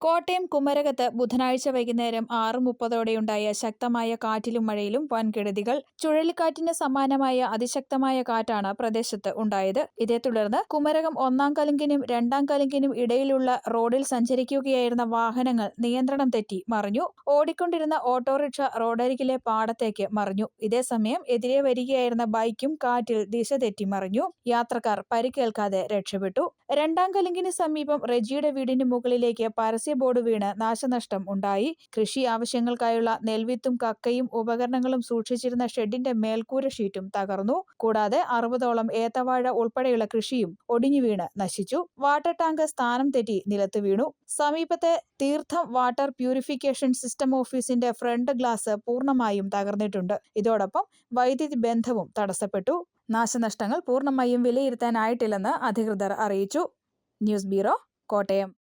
കോട്ടയം കുമരകത്ത് ബുധനാഴ്ച വൈകുന്നേരം ആറ് മുപ്പതോടെയുണ്ടായ ശക്തമായ കാറ്റിലും മഴയിലും വൻകെടുതികൾ. ചുഴലിക്കാറ്റിന് സമാനമായ അതിശക്തമായ കാറ്റാണ് പ്രദേശത്ത് ഉണ്ടായത്. ഇതേ തുടർന്ന് കുമരകം ഒന്നാം കലുങ്കിനും രണ്ടാം കലുങ്കിനും ഇടയിലുള്ള റോഡിൽ സഞ്ചരിക്കുകയായിരുന്ന വാഹനങ്ങൾ നിയന്ത്രണം തെറ്റി മറിഞ്ഞു. ഓടിക്കൊണ്ടിരുന്ന ഓട്ടോറിക്ഷ റോഡരികിലെ പാടത്തേക്ക് മറിഞ്ഞു. ഇതേസമയം എതിരെ വരികയായിരുന്ന ബൈക്കും കാറ്റിൽ ദിശ തെറ്റി മറിഞ്ഞു. യാത്രക്കാർ പരിക്കേൽക്കാതെ രക്ഷപ്പെട്ടു. രണ്ടാം കലുങ്കിന് സമീപം റെജിയുടെ വീടിന് മുകളിലേക്ക് പരസ്യ ബോർഡ് വീണ് നാശനഷ്ടം ഉണ്ടായി. കൃഷി ആവശ്യങ്ങൾക്കായുള്ള നെൽവിത്തും കക്കയും ഉപകരണങ്ങളും സൂക്ഷിച്ചിരുന്ന ഷെഡിന്റെ മേൽക്കൂര ഷീറ്റും തകർന്നു. കൂടാതെ അറുപതോളം ഏത്തവാഴ ഉൾപ്പെടെയുള്ള കൃഷിയും ഒടിഞ്ഞു വീണ് നശിച്ചു. വാട്ടർ ടാങ്ക് സ്ഥാനം തെറ്റി നിലത്ത് വീണു. സമീപത്തെ തീർത്ഥം വാട്ടർ പ്യൂരിഫിക്കേഷൻ സിസ്റ്റം ഓഫീസിന്റെ ഫ്രണ്ട് ഗ്ലാസ് പൂർണമായും തകർന്നിട്ടുണ്ട്. ഇതോടൊപ്പം വൈദ്യുതി ബന്ധവും തടസ്സപ്പെട്ടു. നാശനഷ്ടങ്ങൾ പൂർണമായും വിലയിരുത്താനായിട്ടില്ലെന്ന് അധികൃതർ അറിയിച്ചു. News bureau Kottayam.